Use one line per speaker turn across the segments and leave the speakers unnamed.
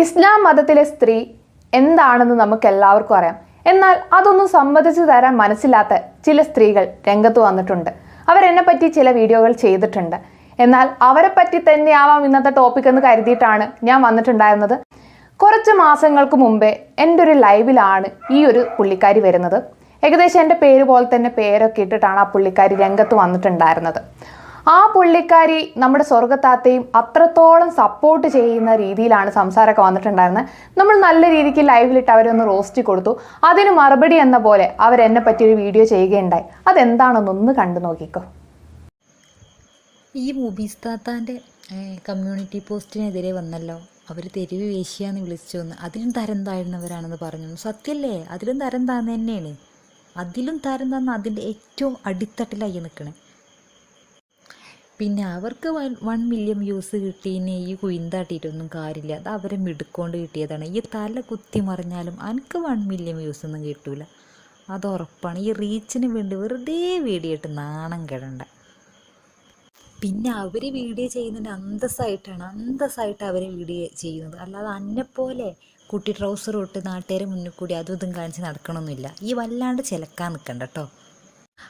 ഇസ്ലാം മതത്തിലെ സ്ത്രീ എന്താണെന്ന് നമുക്ക് എല്ലാവർക്കും അറിയാം. എന്നാൽ അതൊന്നും സമ്മതിച്ചു തരാൻ മനസ്സിലാത്ത ചില സ്ത്രീകൾ രംഗത്ത് വന്നിട്ടുണ്ട്. അവരെന്നെ പറ്റി ചില വീഡിയോകൾ ചെയ്തിട്ടുണ്ട്. എന്നാൽ അവരെ പറ്റി തന്നെയാവാം ഇന്നത്തെ ടോപ്പിക് എന്ന് കരുതിയിട്ടാണ് ഞാൻ വന്നിട്ടുണ്ടായിരുന്നത്. കുറച്ച് മാസങ്ങൾക്ക് മുമ്പേ എന്റെ ഒരു ലൈവിലാണ് ഈ ഒരു പുള്ളിക്കാരി വരുന്നത്. ഏകദേശം എന്റെ പേര് പോലെ തന്നെ പേരൊക്കെ ഇട്ടിട്ടാണ് ആ പുള്ളിക്കാരി രംഗത്ത് വന്നിട്ടുണ്ടായിരുന്നത്. ആ പുള്ളിക്കാരി നമ്മുടെ സ്വർഗത്താത്തെയും അത്രത്തോളം സപ്പോർട്ട് ചെയ്യുന്ന രീതിയിലാണ് സംസാരമൊക്കെ വന്നിട്ടുണ്ടായിരുന്നത്. നമ്മൾ നല്ല രീതിക്ക് ലൈവിലിട്ട് അവരൊന്ന് റോസ്റ്റ് കൊടുത്തു. അതിന് മറുപടി എന്ന പോലെ അവരെന്നെ പറ്റി ഒരു വീഡിയോ ചെയ്യുകയുണ്ടായി. അതെന്താണെന്നൊന്ന് കണ്ടു നോക്കിക്കോ.
ഈ മുബീസ് താത്താന്റെ കമ്മ്യൂണിറ്റി പോസ്റ്റിനെതിരെ വന്നല്ലോ. അവർ തെരുവ് വേശിയാന്ന് വിളിച്ചു വന്ന് അതിലും തരം താഴ്ന്നവരാണെന്ന് പറഞ്ഞു. സത്യല്ലേ? അതിലും തരം താഴ്ന്ന തന്നെയാണ് അതിലും തരം താഴ്ന്ന അതിന്റെ ഏറ്റവും അടിത്തട്ടിലായി നിൽക്കണേ പിന്നെ അവർക്ക് വൺ വൺ മില്യൺ വ്യൂസ് കിട്ടീനെ ഈ കുയിന്താട്ടിയിട്ടൊന്നും കാര്യമില്ല. അത് അവരെ മിടുക്കൊണ്ട് കിട്ടിയതാണ്. ഈ തല കുത്തി മറിഞ്ഞാലും എനിക്ക് വൺ മില്യൺ വ്യൂസ് ഒന്നും കിട്ടൂല. അത് ഉറപ്പാണ്. ഈ റീച്ചിന് വേണ്ടി വെറുതെ വീഡിയോട്ട് നാണം കിടണ്ട. പിന്നെ അവർ വീഡിയോ ചെയ്യുന്നതിന് അന്തസ്സായിട്ടാണ് അന്തസ്സായിട്ട് അവർ വീഡിയോ ചെയ്യുന്നത്. അല്ലാതെ അന്നെപ്പോലെ കുട്ടി ട്രൗസർ ഇട്ട് നാട്ടുകാരെ മുന്നിൽ കൂടി അതും ഇതും കാണിച്ച് നടക്കണമെന്നില്ല ഈ വല്ലാണ്ട് ചിലക്കാൻ നിൽക്കണ്ട കേട്ടോ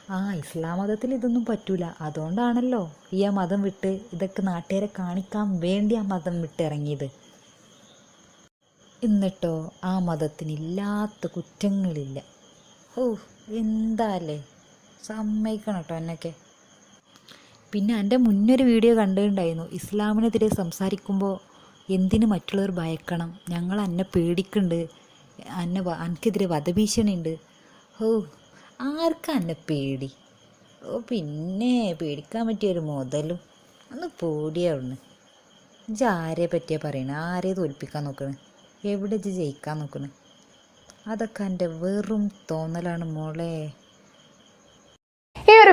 ആ ഇസ്ലാം മതത്തിൽ ഇതൊന്നും പറ്റൂല. അതുകൊണ്ടാണല്ലോ ഈ ആ മതം വിട്ട് ഇതൊക്കെ നാട്ടുകാരെ കാണിക്കാൻ വേണ്ടി ആ മതം വിട്ടിറങ്ങിയത് എന്നിട്ടോ ആ മതത്തിനില്ലാത്ത കുറ്റങ്ങളില്ല. ഓ എന്താല്ലേ? സമ്മതിക്കണം കേട്ടോ എന്നൊക്കെ പിന്നെ എന്റെ മുന്നൊരു വീഡിയോ കണ്ടിട്ടുണ്ടായിരുന്നു. ഇസ്ലാമിനെതിരെ സംസാരിക്കുമ്പോൾ എന്തിന് മറ്റുള്ളവർ ഭയക്കണം? ഞങ്ങൾ എന്നെ പേടിക്കുന്നുണ്ട്. എന്നെ വ- എനിക്കെതിരെ വധഭീഷണിയുണ്ട്. ഓ ആർക്കാ എന്നെ പേടി? ഓ പിന്നെ പേടിക്കാൻ പറ്റിയൊരു മുതലും. ഒന്ന് പോടിയാവുന്നു ഇജ്ജ് ആരെ പറ്റിയാ പറയണേ? ആരെ തോൽപ്പിക്കാൻ നോക്കണേ? എവിടെ ജയിക്കാൻ നോക്കണേ? അതൊക്കെ എന്റെ വെറും തോന്നലാണ് മോളെ.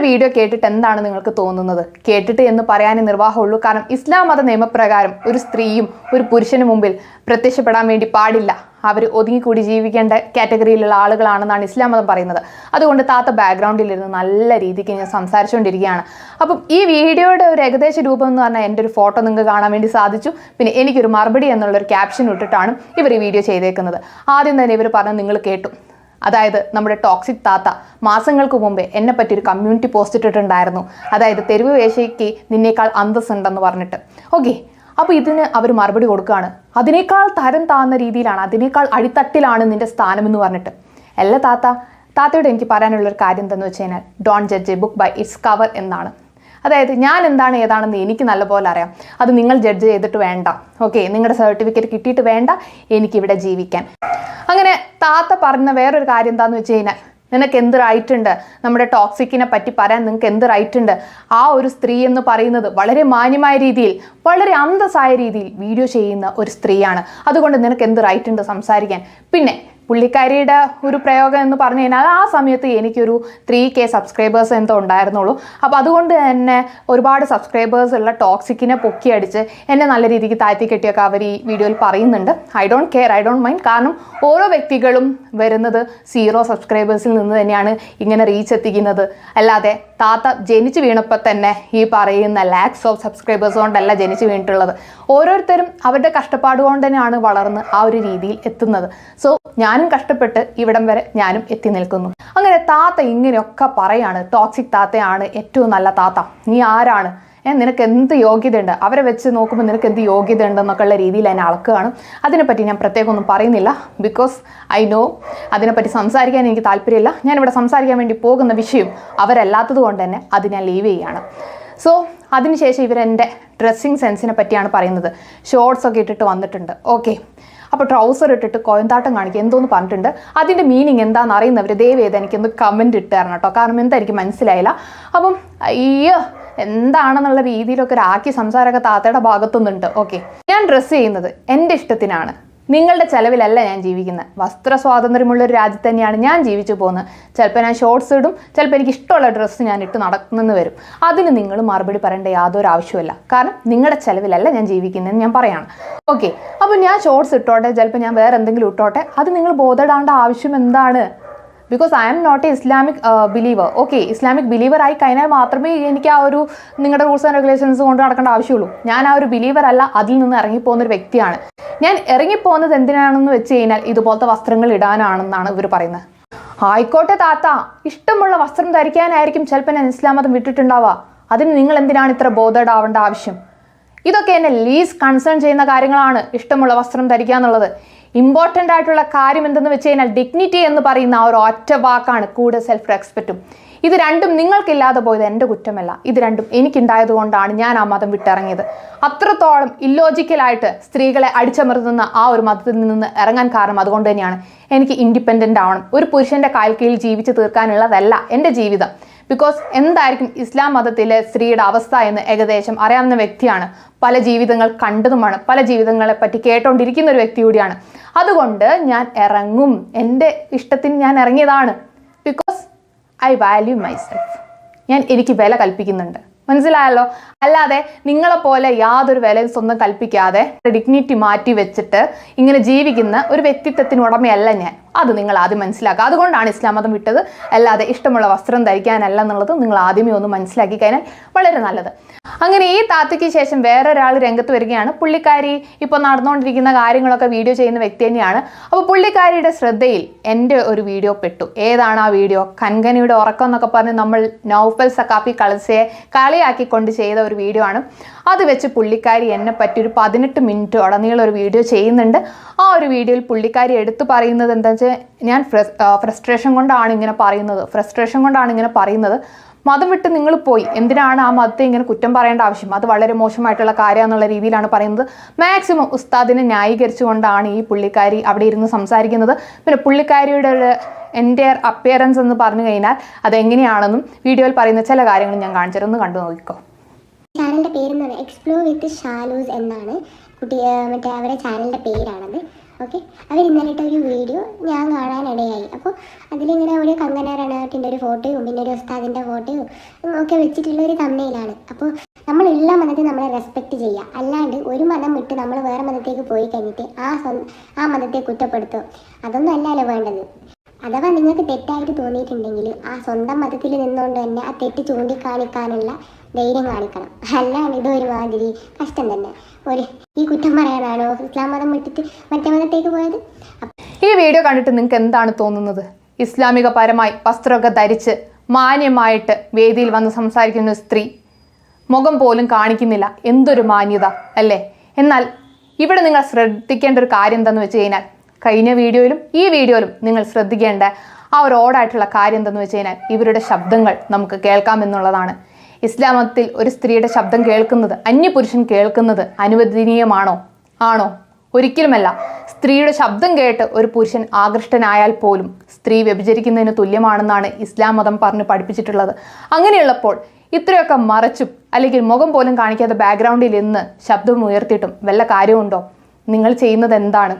വീഡിയോ കേട്ടിട്ട് എന്താണ് നിങ്ങൾക്ക് തോന്നുന്നത്? കേട്ടിട്ട് എന്ന് പറയാനേ നിർവാഹമുള്ളൂ. കാരണം ഇസ്ലാം മത നിയമപ്രകാരം ഒരു സ്ത്രീയും ഒരു പുരുഷനും മുമ്പിൽ പ്രത്യക്ഷപ്പെടാൻ വേണ്ടി പാടില്ല. അവർ ഒതുങ്ങിക്കൂടി ജീവിക്കേണ്ട കാറ്റഗറിയിലുള്ള ആളുകളാണെന്നാണ് ഇസ്ലാം മതം പറയുന്നത്. അതുകൊണ്ട് താത്ത ബാക്ക്ഗ്രൗണ്ടിലിരുന്ന് നല്ല രീതിക്ക് ഞാൻ സംസാരിച്ചുകൊണ്ടിരിക്കുകയാണ്. അപ്പം ഈ വീഡിയോയുടെ ഒരു ഏകദേശ രൂപം എന്ന് പറഞ്ഞാൽ എന്റെ ഒരു ഫോട്ടോ നിങ്ങൾക്ക് കാണാൻ വേണ്ടി സാധിച്ചു. പിന്നെ എനിക്കൊരു മറുപടി എന്നുള്ളൊരു ക്യാപ്ഷൻ ഇട്ടിട്ടാണ് ഇവർ ഈ വീഡിയോ ചെയ്തേക്കുന്നത്. ആദ്യം തന്നെ ഇവർ പറഞ്ഞ് നിങ്ങൾ കേട്ടു. അതായത് നമ്മുടെ ടോക്സിക് താത്ത മാസങ്ങൾക്ക് മുമ്പേ എന്നെ പറ്റി ഒരു കമ്മ്യൂണിറ്റി പോസ്റ്റ് ഇട്ടിട്ടുണ്ടായിരുന്നു. അതായത് തെരുവ് വേശയ്ക്ക് നിന്നേക്കാൾ അന്തസ്സുണ്ടെന്ന് പറഞ്ഞിട്ട്. ഓക്കെ അപ്പോൾ ഇതിന് അവർ മറുപടി കൊടുക്കുകയാണ്. അതിനേക്കാൾ തരം താന്ന രീതിയിലാണ് അതിനേക്കാൾ അടിത്തട്ടിലാണ് നിന്റെ സ്ഥാനം എന്ന് പറഞ്ഞിട്ട്. അല്ല താത്ത താത്തയോട് എനിക്ക് പറയാനുള്ളൊരു കാര്യം എന്താണെന്ന് വെച്ച് കഴിഞ്ഞാൽ don judge a book by its cover എന്നാണ്. അതായത് ഞാൻ എന്താണ് ഏതാണെന്ന് എനിക്ക് നല്ലപോലെ അറിയാം. അത് നിങ്ങൾ ജഡ്ജ് ചെയ്തിട്ട് വേണ്ട. ഓക്കെ നിങ്ങളുടെ സർട്ടിഫിക്കറ്റ് കിട്ടിയിട്ട് വേണ്ട എനിക്കിവിടെ ജീവിക്കാൻ. അങ്ങനെ താത്ത പറഞ്ഞ വേറൊരു കാര്യം എന്താണെന്ന് വെച്ച് കഴിഞ്ഞാൽ നിനക്ക് എന്ത് റൈറ്റ് ഉണ്ട്? നമ്മുടെ ടോക്സിക്കിനെ പറ്റി പറയാൻ നിങ്ങൾക്ക് എന്ത് റൈറ്റ് ഉണ്ട്? ആ ഒരു സ്ത്രീ എന്ന് പറയുന്നത് വളരെ മാന്യമായ രീതിയിൽ വളരെ അന്തസ്സായ രീതിയിൽ വീഡിയോ ചെയ്യുന്ന ഒരു സ്ത്രീയാണ്. അതുകൊണ്ട് നിനക്ക് എന്ത് റൈറ്റ് ഉണ്ട് സംസാരിക്കാൻ? പിന്നെ പുള്ളിക്കാരിയുടെ ഒരു പ്രയോഗം എന്ന് പറഞ്ഞു കഴിഞ്ഞാൽ ആ സമയത്ത് എനിക്കൊരു ത്രീ കെ സബ്സ്ക്രൈബേഴ്സ് എന്തോ ഉണ്ടായിരുന്നുള്ളൂ. അപ്പോൾ അതുകൊണ്ട് തന്നെ ഒരുപാട് സബ്സ്ക്രൈബേഴ്സ് ഉള്ള ടോക്സിക്കിനെ പൊക്കി അടിച്ച് എന്നെ നല്ല രീതിക്ക് താഴ്ത്തി കെട്ടിയൊക്കെ അവർ ഈ വീഡിയോയിൽ പറയുന്നുണ്ട്. I don't care I don't mind കാരണം ഓരോ വ്യക്തികളും വരുന്നത് സീറോ സബ്സ്ക്രൈബേഴ്സിൽ നിന്ന് തന്നെയാണ് ഇങ്ങനെ റീച്ച് എത്തിക്കുന്നത്. അല്ലാതെ താത്ത ജനിച്ചു വീണപ്പോൾ തന്നെ ഈ പറയുന്ന ലാക്സ് ഓഫ് സബ്സ്ക്രൈബേഴ്സ് കൊണ്ടല്ല ജനിച്ചു വീണിട്ടുള്ളത്. ഓരോരുത്തരും അവരുടെ കഷ്ടപ്പാട് കൊണ്ട് തന്നെയാണ് വളർന്ന് ആ ഒരു രീതിയിൽ എത്തുന്നത്. സോ ഞാനും കഷ്ടപ്പെട്ട് ഇവിടം വരെ ഞാനും എത്തി നിൽക്കുന്നു. അങ്ങനെ താത്ത ഇങ്ങനെയൊക്കെ പറയാണ്. ടോക്സിക് താത്തയാണ് ഏറ്റവും നല്ല താത്ത. നീ ആരാണ്? നിനക്ക് എന്ത് യോഗ്യതയുണ്ട്? അവരെ വെച്ച് നോക്കുമ്പോൾ നിനക്ക് എന്ത് യോഗ്യത ഉണ്ടെന്നൊക്കെ ഉള്ള രീതിയിൽ എന്നെ അളക്കുകയാണ്. അതിനെപ്പറ്റി ഞാൻ പ്രത്യേകം ഒന്നും പറയുന്നില്ല. ബിക്കോസ് ഐ നോ അതിനെപ്പറ്റി സംസാരിക്കാൻ എനിക്ക് താല്പര്യമില്ല. ഞാനിവിടെ സംസാരിക്കാൻ വേണ്ടി പോകുന്ന വിഷയം അവരല്ലാത്തത് കൊണ്ട് തന്നെ അത് ഞാൻ ലീവ് ചെയ്യുകയാണ് സോ അതിനുശേഷം ഇവരെന്റെ ഡ്രസ്സിങ് സെൻസിനെ പറ്റിയാണ് പറയുന്നത്. ഷോർട്സ് ഒക്കെ ഇട്ടിട്ട് വന്നിട്ടുണ്ട്. ഓക്കെ അപ്പോൾ ട്രൗസർ ഇട്ടിട്ട് കോയന്താട്ടം കാണിക്കുക എന്തോന്ന് പറഞ്ഞിട്ടുണ്ട്. അതിന്റെ മീനിങ് എന്താണെന്ന് അറിയുന്നവർ ദയവേദ എനിക്കൊന്ന് കമന്റ് ഇട്ട് തരണം കേട്ടോ കാരണം എന്താ എനിക്ക് മനസ്സിലായില്ല. അപ്പം അയ്യോ എന്താണെന്നുള്ള രീതിയിലൊക്കെ ഒരു ആക്കി സംസാരമൊക്കെ താത്തയുടെ ഭാഗത്തുനിന്നുണ്ട്. ഓക്കെ ഞാൻ ഡ്രസ്സ് ചെയ്യുന്നത് എന്റെ ഇഷ്ടത്തിനാണ്. നിങ്ങളുടെ ചെലവിലല്ല ഞാൻ ജീവിക്കുന്നത്. വസ്ത്ര സ്വാതന്ത്ര്യമുള്ള ഒരു രാജ്യത്ത് തന്നെയാണ് ഞാൻ ജീവിച്ചു പോകുന്നത്. ചിലപ്പോൾ ഞാൻ ഷോർട്സ് ഇടും ചിലപ്പോൾ എനിക്ക് ഇഷ്ടമുള്ള ഡ്രസ്സ് ഞാൻ ഇട്ട് നടക്കുന്നെന്ന് വരും. അതിന് നിങ്ങൾ മറുപടി പറയേണ്ട യാതൊരു ആവശ്യമില്ല കാരണം നിങ്ങളുടെ ചെലവിലല്ല ഞാൻ ജീവിക്കുന്നതെന്ന് ഞാൻ പറയാണ്. ഓക്കെ അപ്പോൾ ഞാൻ ഷോർട്സ് ഇട്ടോട്ടെ ചിലപ്പോൾ ഞാൻ വേറെ എന്തെങ്കിലും ഇട്ടോട്ടെ. അത് നിങ്ങൾ ബോധടാണ്ട ആവശ്യം എന്താണ്? Because I'm not a Islamic believer okay Islamic believer ആയി കഴിഞ്ഞാൽ മാത്രമേ എനിക്ക് ആ ഒരു നിങ്ങളുടെ റൂൾസ് ആൻഡ് റെഗുലേഷൻസ് കൊണ്ട് നടക്കേണ്ട ആവശ്യമുള്ളൂ. ഞാൻ ആ ഒരു ബിലീവർ അല്ല അതിൽ നിന്ന് ഇറങ്ങിപ്പോകുന്ന ഒരു വ്യക്തിയാണ്. ഞാൻ ഇറങ്ങിപ്പോകുന്നത് എന്തിനാണെന്ന് വെച്ച് കഴിഞ്ഞാൽ ഇതുപോലത്തെ വസ്ത്രങ്ങൾ ഇടാനാണെന്നാണ് ഇവർ പറയുന്നത്. ആയിക്കോട്ടെ താത്ത ഇഷ്ടമുള്ള വസ്ത്രം ധരിക്കാനായിരിക്കും ചിലപ്പോൾ ഞാൻ ഇസ്ലാം മതം വിട്ടിട്ടുണ്ടാവുക. അതിന് നിങ്ങൾ എന്തിനാണ് ഇത്ര ബോധേഡാവേണ്ട ആവശ്യം? ഇതൊക്കെ എന്നെ ലീസ് കൺസേൺ ചെയ്യുന്ന കാര്യങ്ങളാണ് ഇഷ്ടമുള്ള വസ്ത്രം ധരിക്കുക എന്നുള്ളത്. ഇമ്പോർട്ടന്റ് ആയിട്ടുള്ള കാര്യം എന്തെന്ന് വെച്ച് കഴിഞ്ഞാൽ ഡിഗ്നിറ്റി എന്ന് പറയുന്ന ആ ഒരു ഒറ്റ വാക്കാണ് കൂടെ സെൽഫ് റെസ്പെക്റ്റും ഇത് രണ്ടും നിങ്ങൾക്കില്ലാതെ പോയത് എന്റെ കുറ്റമല്ല. ഇത് രണ്ടും എനിക്കുണ്ടായത് കൊണ്ടാണ് ഞാൻ ആ മതം വിട്ടിറങ്ങിയത്. അത്രത്തോളം ഇല്ലോജിക്കലായിട്ട് സ്ത്രീകളെ അടിച്ചമർത്തുന്ന ആ ഒരു മതത്തിൽ നിന്ന് ഇറങ്ങാൻ കാരണം അതുകൊണ്ട് തന്നെയാണ് എനിക്ക് ഇൻഡിപെൻഡന്റ് ആവണം. ഒരു പുരുഷന്റെ കാൽക്കീഴിൽ കീഴിൽ ജീവിച്ച് തീർക്കാനുള്ളതല്ല എന്റെ ജീവിതം. ബിക്കോസ് എന്തായിരിക്കും ഇസ്ലാം മതത്തിലെ സ്ത്രീയുടെ അവസ്ഥ എന്ന് ഏകദേശം അറിയാവുന്ന വ്യക്തിയാണ് പല ജീവിതങ്ങൾ കണ്ടതുമാണ് പല ജീവിതങ്ങളെ പറ്റി കേട്ടോണ്ടിരിക്കുന്ന ഒരു വ്യക്തി കൂടിയാണ്. അതുകൊണ്ട് ഞാൻ ഇറങ്ങും. എന്റെ ഇഷ്ടത്തിന് ഞാൻ ഇറങ്ങിയതാണ്. ബിക്കോസ് ഐ വാല്യൂ മൈസെൽഫ് ഞാൻ എനിക്ക് വില കൽപ്പിക്കുന്നുണ്ട്. മനസ്സിലായല്ലോ? അല്ലാതെ നിങ്ങളെപ്പോലെ യാതൊരു വിലയും സ്വന്തം കൽപ്പിക്കാതെ ഡിഗ്നിറ്റി മാറ്റി വെച്ചിട്ട് ഇങ്ങനെ ജീവിക്കുന്ന ഒരു വ്യക്തിത്വത്തിന് ഉടമയല്ല ഞാൻ. അത് നിങ്ങൾ ആദ്യം മനസ്സിലാക്കുക. അതുകൊണ്ടാണ് ഇസ്ലാം മതം വിട്ടത്. അല്ലാതെ ഇഷ്ടമുള്ള വസ്ത്രം ധരിക്കാനല്ല എന്നുള്ളത് നിങ്ങൾ ആദ്യമേ ഒന്ന് മനസ്സിലാക്കി കഴിഞ്ഞാൽ വളരെ നല്ലത്. അങ്ങനെ ഈ താത്തയ്ക്ക് ശേഷം വേറൊരാൾ രംഗത്ത് വരികയാണ്. പുള്ളിക്കാരി ഇപ്പോൾ നടന്നുകൊണ്ടിരിക്കുന്ന കാര്യങ്ങളൊക്കെ വീഡിയോ ചെയ്യുന്ന വ്യക്തി തന്നെയാണ്. അപ്പോൾ പുള്ളിക്കാരിയുടെ ശ്രദ്ധയിൽ എന്റെ ഒരു വീഡിയോ പെട്ടു. ഏതാണ് ആ വീഡിയോ? കൻകനിയുടെ ഉറക്കം എന്നൊക്കെ പറഞ്ഞ് നമ്മൾ നൗഫൽ സക്കാപ്പി കളിച്ചയെ കളിയാക്കിക്കൊണ്ട് ചെയ്ത ഒരു വീഡിയോ ആണ്. അത് വെച്ച് പുള്ളിക്കാരി എന്നെ പറ്റി ഒരു പതിനെട്ട് മിനിറ്റ് ഉടനീളം ഒരു വീഡിയോ ചെയ്യുന്നുണ്ട്. ആ ഒരു വീഡിയോയിൽ പുള്ളിക്കാരി എടുത്തു പറയുന്നത് എന്താ ഞാൻ ഫ്രസ്ട്രേഷൻ കൊണ്ടാണ് ഇങ്ങനെ പറയുന്നത്. ഫ്രസ്ട്രേഷൻ കൊണ്ടാണ് ഇങ്ങനെ പറയുന്നത്. മതം വിട്ട് നിങ്ങൾ പോയി. എന്തിനാണ് ആ മതത്തെ ഇങ്ങനെ കുറ്റം പറയേണ്ട ആവശ്യം? അത് വളരെ മോശമായിട്ടുള്ള കാര്യം എന്നുള്ള രീതിയിലാണ് പറയുന്നത്. മാക്സിമം ഉസ്താദിനെ ന്യായീകരിച്ചുകൊണ്ടാണ് ഈ പുള്ളിക്കാരി അവിടെ ഇരുന്ന് സംസാരിക്കുന്നത്. പിന്നെ പുള്ളിക്കാരിയുടെ ഒരു അപ്പിയറൻസ് എന്ന് പറഞ്ഞു കഴിഞ്ഞാൽ അതെങ്ങനെയാണെന്നും വീഡിയോയിൽ പറയുന്ന ചില കാര്യങ്ങൾ ഞാൻ കാണിച്ചിരുന്നു കണ്ടു നോക്കിക്കോ.
ചാനലിന്റെ പേരെന്ന് പറഞ്ഞാൽ എക്സ്പ്ലോർ വിത്ത് ഷാലൂസ് എന്നാണ്. കുട്ടി മറ്റേ അവരുടെ ചാനലിന്റെ പേരാണത്. ഓക്കെ അവർ ഒരു വീഡിയോ ഞാൻ കാണാനിടയായി. അപ്പോൾ അതിലിങ്ങനെ ഒരു കങ്കന റണാട്ടിന്റെ ഒരു ഫോട്ടോയും പിന്നെ ഒരു ഉസ്താദിന്റെ ഫോട്ടോയും ഒക്കെ വെച്ചിട്ടുള്ള ഒരു തമ്മയിലാണ് അപ്പോൾ നമ്മൾ എല്ലാ നമ്മളെ റെസ്പെക്റ്റ് ചെയ്യുക. അല്ലാണ്ട് ഒരു മതം വിട്ട് നമ്മൾ വേറെ മതത്തേക്ക് പോയി കഴിഞ്ഞിട്ട് ആ ആ മതത്തെ കുറ്റപ്പെടുത്തുക. അതൊന്നും അല്ലല്ലോ വേണ്ടത്. അഥവാ നിങ്ങൾക്ക് തെറ്റായിട്ട് തോന്നിയിട്ടുണ്ടെങ്കിൽ ആ സ്വന്തം മതത്തിൽ നിന്നുകൊണ്ട് തന്നെ ആ തെറ്റ് ചൂണ്ടിക്കാണിക്കാനുള്ള ധൈര്യം കാണിക്കണം. അല്ലാണ്ട് ഇതൊരുമാതിരി കഷ്ടം തന്നെ. ഒരു ഈ കുറ്റം പറയാനാണോ? ഇസ്ലാം മതം വിട്ടിട്ട് മറ്റേ മതത്തേക്ക് പോയത്?
ഈ വീഡിയോ കണ്ടിട്ട് നിങ്ങൾക്ക് എന്താണ് തോന്നുന്നത്? ഇസ്ലാമിക പരമായി വസ്ത്രമൊക്കെ ധരിച്ച് മാന്യമായിട്ട് വേദിയിൽ വന്ന് സംസാരിക്കുന്ന സ്ത്രീ മുഖം പോലും കാണിക്കുന്നില്ല. എന്തൊരു മാന്യത അല്ലേ? എന്നാൽ ഇവിടെ നിങ്ങൾ ശ്രദ്ധിക്കേണ്ട ഒരു കാര്യം എന്താണെന്ന് വെച്ച് കഴിഞ്ഞാൽ കഴിഞ്ഞ വീഡിയോയിലും ഈ വീഡിയോയിലും നിങ്ങൾ ശ്രദ്ധിക്കേണ്ട ആ ഒരു ഓടായിട്ടുള്ള കാര്യം എന്തെന്ന് വെച്ച് കഴിഞ്ഞാൽ ഇവരുടെ ശബ്ദങ്ങൾ നമുക്ക് കേൾക്കാമെന്നുള്ളതാണ് ഇസ്ലാം മതത്തിൽ ഒരു സ്ത്രീയുടെ ശബ്ദം കേൾക്കുന്നത് അന്യപുരുഷൻ കേൾക്കുന്നത് അനുവദനീയമാണോ? ആണോ? ഒരിക്കലുമല്ല. സ്ത്രീയുടെ ശബ്ദം കേട്ട് ഒരു പുരുഷൻ ആകൃഷ്ടനായാൽ പോലും സ്ത്രീ വ്യഭിചരിക്കുന്നതിന് തുല്യമാണെന്നാണ് ഇസ്ലാം മതം പറഞ്ഞ് പഠിപ്പിച്ചിട്ടുള്ളത്. അങ്ങനെയുള്ളപ്പോൾ ഇത്രയൊക്കെ മറച്ചും അല്ലെങ്കിൽ മുഖം പോലും കാണിക്കാത്ത ബാക്ക്ഗ്രൗണ്ടിൽ നിന്ന് ശബ്ദം ഉയർത്തിയിട്ടും വല്ല കാര്യമുണ്ടോ? നിങ്ങൾ ചെയ്യുന്നത് എന്താണ്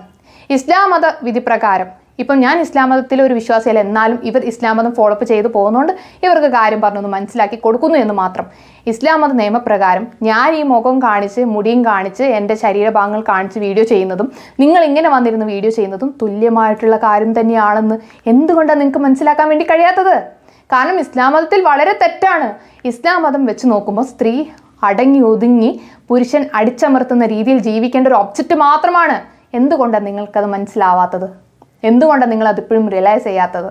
ഇസ്ലാം മത വിധിപ്രകാരം ഇപ്പം ഞാൻ ഇസ്ലാം മതത്തിലെ ഒരു വിശ്വാസിയല്ല എന്നാലും ഇവർ ഇസ്ലാം മതം ഫോളോ അപ്പ് ചെയ്ത് പോകുന്നതുകൊണ്ട് ഇവർക്ക് കാര്യം പറഞ്ഞൊന്ന് മനസ്സിലാക്കി കൊടുക്കുന്നു എന്ന് മാത്രം. ഇസ്ലാം മത നിയമപ്രകാരം ഞാൻ ഈ മുഖം കാണിച്ച് മുടിയും കാണിച്ച് എന്റെ ശരീരഭാഗങ്ങൾ കാണിച്ച് വീഡിയോ ചെയ്യുന്നതും നിങ്ങൾ ഇങ്ങനെ വന്നിരുന്ന് വീഡിയോ ചെയ്യുന്നതും തുല്യമായിട്ടുള്ള കാര്യം തന്നെയാണെന്ന് എന്തുകൊണ്ടാണ് നിങ്ങൾക്ക് മനസ്സിലാക്കാൻ വേണ്ടി കഴിയാത്തത്? കാരണം ഇസ്ലാം മതത്തിൽ വളരെ തെറ്റാണ്. ഇസ്ലാം മതം വെച്ച് നോക്കുമ്പോൾ സ്ത്രീ അടങ്ങി ഒതുങ്ങി പുരുഷൻ അടിച്ചമർത്തുന്ന രീതിയിൽ ജീവിക്കേണ്ട ഒരു ഒബ്ജക്റ്റ് മാത്രമാണ്. എന്തുകൊണ്ടാണ് നിങ്ങൾക്കത് മനസ്സിലാവാത്തത്? എന്തുകൊണ്ടാണ് നിങ്ങൾ അതിപ്പോഴും റിയലൈസ് ചെയ്യാത്തത്?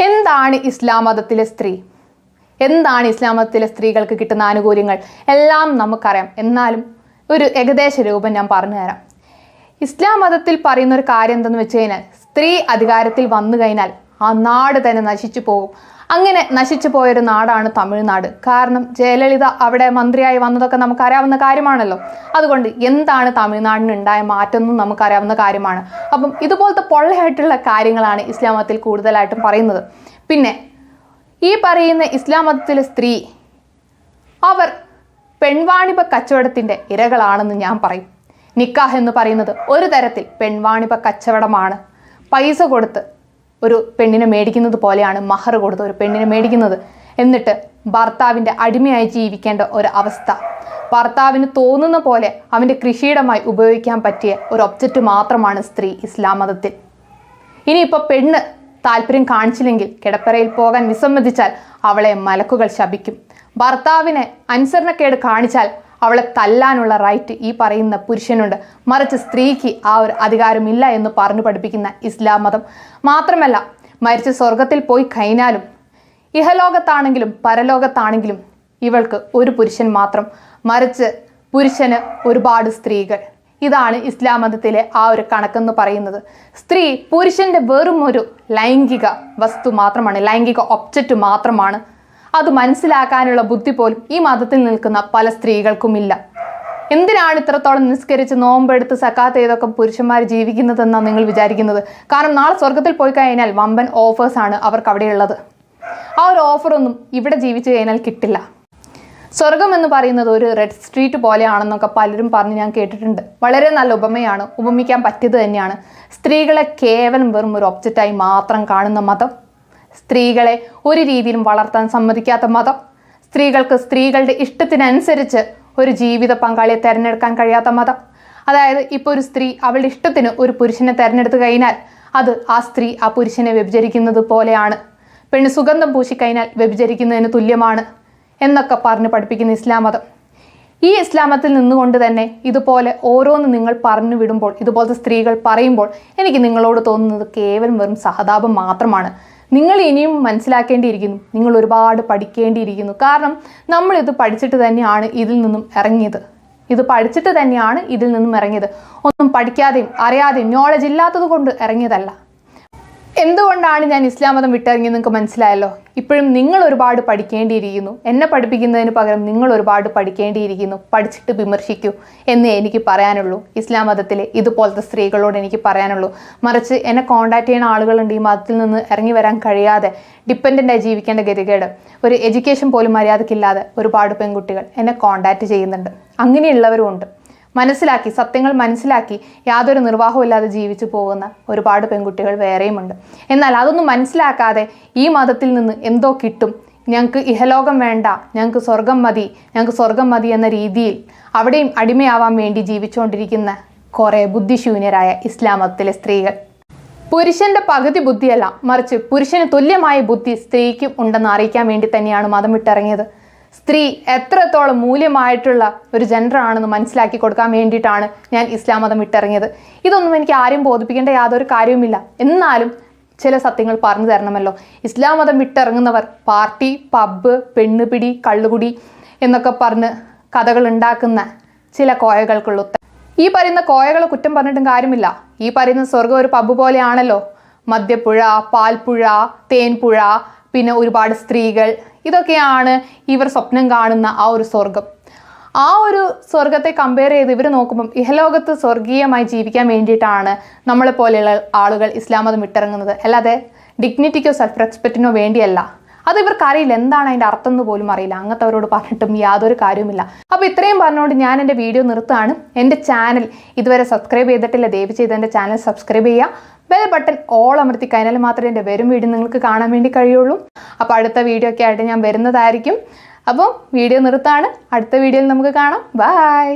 എന്താണ് ഇസ്ലാം മതത്തിലെ സ്ത്രീ? എന്താണ് ഇസ്ലാം മതത്തിലെ സ്ത്രീകൾക്ക് കിട്ടുന്ന ആനുകൂല്യങ്ങൾ? എല്ലാം നമുക്കറിയാം. എന്നാലും ഒരു ഏകദേശ രൂപം ഞാൻ പറഞ്ഞു തരാം. ഇസ്ലാം മതത്തിൽ പറയുന്ന ഒരു കാര്യം എന്തെന്ന് വെച്ച് കഴിഞ്ഞാൽ സ്ത്രീ അധികാരത്തിൽ വന്നു കഴിഞ്ഞാൽ ആ നാട് തന്നെ നശിച്ചു പോകും. അങ്ങനെ നശിച്ചു പോയൊരു നാടാണ് തമിഴ്നാട്. കാരണം ജയലളിത അവിടെ മന്ത്രിയായി വന്നതൊക്കെ നമുക്കറിയാവുന്ന കാര്യമാണല്ലോ. അതുകൊണ്ട് എന്താണ് തമിഴ്നാടിന് ഉണ്ടായ മാറ്റം എന്നും നമുക്കറിയാവുന്ന കാര്യമാണ്. അപ്പം ഇതുപോലത്തെ പൊള്ളയായിട്ടുള്ള കാര്യങ്ങളാണ് ഇസ്ലാമത്തിൽ കൂടുതലായിട്ടും പറയുന്നത്. പിന്നെ ഈ പറയുന്ന ഇസ്ലാം മതത്തിലെ സ്ത്രീ അവർ പെൺവാണിപ കച്ചവടത്തിന്റെ ഇരകളാണെന്ന് ഞാൻ പറയും. നിക്കാഹ് എന്ന് പറയുന്നത് ഒരു തരത്തിൽ പെൺവാണിപ കച്ചവടമാണ്. പൈസ കൊടുത്ത് ഒരു പെണ്ണിനെ മേടിക്കുന്നത് പോലെയാണ് മഹർ കൊടുത്ത് ഒരു പെണ്ണിനെ മേടിക്കുന്നത്. എന്നിട്ട് ഭർത്താവിന്റെ അടിമയായി ജീവിക്കേണ്ട ഒരു അവസ്ഥ. ഭർത്താവിന് തോന്നുന്ന പോലെ അവന്റെ കൃഷിയിടമായി ഉപയോഗിക്കാൻ പറ്റിയ ഒരു ഒബ്ജക്റ്റ് മാത്രമാണ് സ്ത്രീ ഇസ്ലാം മതത്തിൽ. ഇനിയിപ്പോൾ പെണ്ണ് താല്പര്യം കാണിച്ചില്ലെങ്കിൽ കിടപ്പറയിൽ പോകാൻ വിസമ്മതിച്ചാൽ അവളെ മലക്കുകൾ ശപിക്കും. ഭർത്താവിനെ അനുസരണക്കേട് കാണിച്ചാൽ അവളെ തല്ലാനുള്ള റൈറ്റ് ഈ പറയുന്ന പുരുഷനുണ്ട്. മറിച്ച് സ്ത്രീക്ക് ആ ഒരു അധികാരമില്ല എന്ന് പറഞ്ഞു പഠിപ്പിക്കുന്ന ഇസ്ലാം മതം. മാത്രമല്ല മരിച്ച് സ്വർഗത്തിൽ പോയി കഴിഞ്ഞാലും ഇഹലോകത്താണെങ്കിലും പരലോകത്താണെങ്കിലും ഇവൾക്ക് ഒരു പുരുഷൻ മാത്രം. മറിച്ച് പുരുഷന് ഒരുപാട് സ്ത്രീകൾ. ഇതാണ് ഇസ്ലാം മതത്തിലെ ആ ഒരു കണക്കെന്ന് പറയുന്നത്. സ്ത്രീ പുരുഷന്റെ വെറും ഒരു ലൈംഗിക വസ്തു മാത്രമാണ് ലൈംഗിക ഒബ്ജക്റ്റ് മാത്രമാണ്. അത് മനസ്സിലാക്കാനുള്ള ബുദ്ധി പോലും ഈ മതത്തിൽ നിൽക്കുന്ന പല സ്ത്രീകൾക്കുമില്ല. എന്തിനാണ് ഇത്രത്തോളം നിസ്കരിച്ച് നോമ്പെടുത്ത് സക്കാത്ത് ചെയ്തൊക്കെ പുരുഷന്മാർ ജീവിക്കുന്നതെന്നാണ് നിങ്ങൾ വിചാരിക്കുന്നത്? കാരണം നാളെ സ്വർഗത്തിൽ പോയി കഴിഞ്ഞാൽ വമ്പൻ ഓഫേഴ്സാണ് അവർക്ക് അവിടെയുള്ളത് ആ ഒരു ഓഫറൊന്നും ഇവിടെ ജീവിച്ചു കഴിഞ്ഞാൽ കിട്ടില്ല. സ്വർഗം എന്ന് പറയുന്നത് ഒരു റെഡ് സ്ട്രീറ്റ് പോലെയാണെന്നൊക്കെ പലരും പറഞ്ഞ് ഞാൻ കേട്ടിട്ടുണ്ട്. വളരെ നല്ല ഉപമയാണ്. ഉപമിക്കാൻ പറ്റിയത് തന്നെയാണ്. സ്ത്രീകളെ കേവലം വെറും ഒരു ഒബ്ജക്റ്റായി മാത്രം കാണുന്ന മതം. സ്ത്രീകളെ ഒരു രീതിയിലും വളർത്താൻ സമ്മതിക്കാത്ത മതം. സ്ത്രീകൾക്ക് സ്ത്രീകളുടെ ഇഷ്ടത്തിനനുസരിച്ച് ഒരു ജീവിത പങ്കാളിയെ തിരഞ്ഞെടുക്കാൻ കഴിയാത്ത മതം. അതായത് ഇപ്പോൾ ഒരു സ്ത്രീ അവളുടെ ഇഷ്ടത്തിന് ഒരു പുരുഷനെ തിരഞ്ഞെടുത്തു കഴിഞ്ഞാൽ അത് ആ സ്ത്രീ ആ പുരുഷനെ വ്യഭിചരിക്കുന്നത് പോലെയാണ്. പെണ്ണ് സുഗന്ധം പൂശിക്കഴിഞ്ഞാൽ വ്യഭിചരിക്കുന്നതിന് തുല്യമാണ് എന്നൊക്കെ പറഞ്ഞ് പഠിപ്പിക്കുന്ന ഇസ്ലാം മതം. ഈ ഇസ്ലാമത്തിൽ നിന്നുകൊണ്ട് തന്നെ ഇതുപോലെ ഓരോന്ന് നിങ്ങൾ പറഞ്ഞു വിടുമ്പോൾ ഇതുപോലത്തെ സ്ത്രീകൾ പറയുമ്പോൾ എനിക്ക് നിങ്ങളോട് തോന്നുന്നത് കേവലം വെറും സഹതാപം മാത്രമാണ്. നിങ്ങൾ ഇനിയും മനസ്സിലാക്കേണ്ടിയിരിക്കുന്നു. നിങ്ങൾ ഒരുപാട് പഠിക്കേണ്ടിയിരിക്കുന്നു. കാരണം നമ്മളിത് പഠിച്ചിട്ട് തന്നെയാണ് ഇതിൽ നിന്നും ഇറങ്ങിയത്. ഇത് പഠിച്ചിട്ട് തന്നെയാണ് ഇതിൽ നിന്നും ഇറങ്ങിയത്. ഒന്നും പഠിക്കാതെയും അറിയാതെയും നോളജ് ഇല്ലാത്തത് കൊണ്ട് ഇറങ്ങിയതല്ല. എന്തുകൊണ്ടാണ് ഞാൻ ഇസ്ലാം മതം വിട്ടിറങ്ങിയത് നിങ്ങൾക്ക് മനസ്സിലായല്ലോ? ഇപ്പോഴും നിങ്ങൾ ഒരുപാട് പഠിക്കേണ്ടിയിരിക്കുന്നു. എന്നെ പഠിപ്പിക്കുന്നതിന് പകരം നിങ്ങൾ ഒരുപാട് പഠിക്കേണ്ടിയിരിക്കുന്നു. പഠിച്ചിട്ട് വിമർശിക്കൂ എന്ന് എനിക്ക് പറയാനുള്ളൂ. ഇസ്ലാം മതത്തിലെ ഇതുപോലത്തെ സ്ത്രീകളോട് എനിക്ക് പറയാനുള്ളൂ. മറിച്ച് എന്നെ കോണ്ടാക്ട് ചെയ്യുന്ന ആളുകളുണ്ട് ഈ മതത്തിൽ നിന്ന് ഇറങ്ങി വരാൻ കഴിയാതെ ഡിപ്പെൻഡന്റായി ജീവിക്കേണ്ട ഗതികേട്. ഒരു എഡ്യൂക്കേഷൻ പോലും മര്യാദക്കില്ലാതെ ഒരുപാട് പെൺകുട്ടികൾ എന്നെ കോണ്ടാക്ട് ചെയ്യുന്നുണ്ട്. അങ്ങനെയുള്ളവരും ഉണ്ട്. മനസ്സിലാക്കി സത്യങ്ങൾ മനസ്സിലാക്കി യാതൊരു നിർവാഹവും ഇല്ലാതെ ജീവിച്ചു പോകുന്ന ഒരുപാട് പെൺകുട്ടികൾ വേറെയുമുണ്ട്. എന്നാൽ അതൊന്നും മനസ്സിലാക്കാതെ ഈ മതത്തിൽ നിന്ന് എന്തോ കിട്ടും. ഞങ്ങൾക്ക് ഇഹലോകം വേണ്ട ഞങ്ങൾക്ക് സ്വർഗം മതി ഞങ്ങൾക്ക് സ്വർഗം മതി എന്ന രീതിയിൽ അവിടെയും അടിമയാവാൻ വേണ്ടി ജീവിച്ചുകൊണ്ടിരിക്കുന്ന കുറേ ബുദ്ധിശൂന്യരായ ഇസ്ലാമത്തിലെ സ്ത്രീകൾ. പുരുഷന്റെ പകുതി ബുദ്ധിയല്ല മറിച്ച് പുരുഷന് തുല്യമായ ബുദ്ധി സ്ത്രീക്കും ഉണ്ടെന്ന് അറിയിക്കാൻ വേണ്ടി തന്നെയാണ് മതം വിട്ടിറങ്ങിയത്. സ്ത്രീ എത്രത്തോളം മൂല്യമായിട്ടുള്ള ഒരു ജെൻഡർ ആണെന്ന് മനസ്സിലാക്കി കൊടുക്കാൻ വേണ്ടിയിട്ടാണ് ഞാൻ ഇസ്ലാം മതം വിട്ടിറങ്ങിയത് ഇതൊന്നും എനിക്ക് ആരും ബോധിപ്പിക്കേണ്ട യാതൊരു കാര്യവുമില്ല. എന്നാലും ചില സത്യങ്ങൾ പറഞ്ഞു തരണമല്ലോ. ഇസ്ലാം മതം വിട്ടിറങ്ങുന്നവർ പാർട്ടി പബ്ബ് പെണ്ണുപിടി കള്ളുകുടി എന്നൊക്കെ പറഞ്ഞ് കഥകൾ ഉണ്ടാക്കുന്ന ചില കോയകൾക്കുള്ള ഈ പറയുന്ന കോയകളെ കുറ്റം പറഞ്ഞിട്ടും കാര്യമില്ല. ഈ പറയുന്ന സ്വർഗം ഒരു പബ്ബ് പോലെയാണല്ലോ. മദ്യപ്പുഴ പാൽപ്പുഴ തേൻപുഴ പിന്നെ ഒരുപാട് സ്ത്രീകൾ ഇതൊക്കെയാണ് ഇവർ സ്വപ്നം കാണുന്ന ആ ഒരു സ്വർഗം ആ ഒരു സ്വർഗത്തെ കമ്പയർ ചെയ്ത് ഇവർ നോക്കുമ്പം ഇഹലോകത്ത് സ്വർഗീയമായി ജീവിക്കാൻ വേണ്ടിയിട്ടാണ് നമ്മളെ പോലെയുള്ള ആളുകൾ ഇസ്ലാം മതം ഇട്ടിറങ്ങുന്നത് അല്ലാതെ ഡിഗ്നിറ്റിക്കോ സെൽഫ് റെസ്പെക്റ്റിനോ വേണ്ടിയല്ല. അത് ഇവർക്കറിയില്ല. എന്താണ് അതിന്റെ അർത്ഥം എന്ന് പോലും അറിയില്ല. അങ്ങനത്തെ അവരോട് പറഞ്ഞിട്ടും യാതൊരു കാര്യവുമില്ല. അപ്പോൾ ഇത്രയും പറഞ്ഞുകൊണ്ട് ഞാൻ എന്റെ വീഡിയോ നിർത്തുകയാണ്. എന്റെ ചാനൽ ഇതുവരെ സബ്സ്ക്രൈബ് ചെയ്തിട്ടില്ല ദയവ് ചെയ്ത് എന്റെ ചാനൽ സബ്സ്ക്രൈബ് ചെയ്യുക. ബെൽ ബട്ടൺ ഓൾ അമർത്തി കഴിഞ്ഞാൽ മാത്രമേ എന്റെ വരും വീഡിയോ നിങ്ങൾക്ക് കാണാൻ വേണ്ടി കഴിയുള്ളൂ. അപ്പോൾ അടുത്ത വീഡിയോ ഒക്കെ ആയിട്ട് ഞാൻ വരുന്നതായിരിക്കും. അപ്പോൾ വീഡിയോ നിർത്താണ്. അടുത്ത വീഡിയോയിൽ നമുക്ക് കാണാം. ബൈ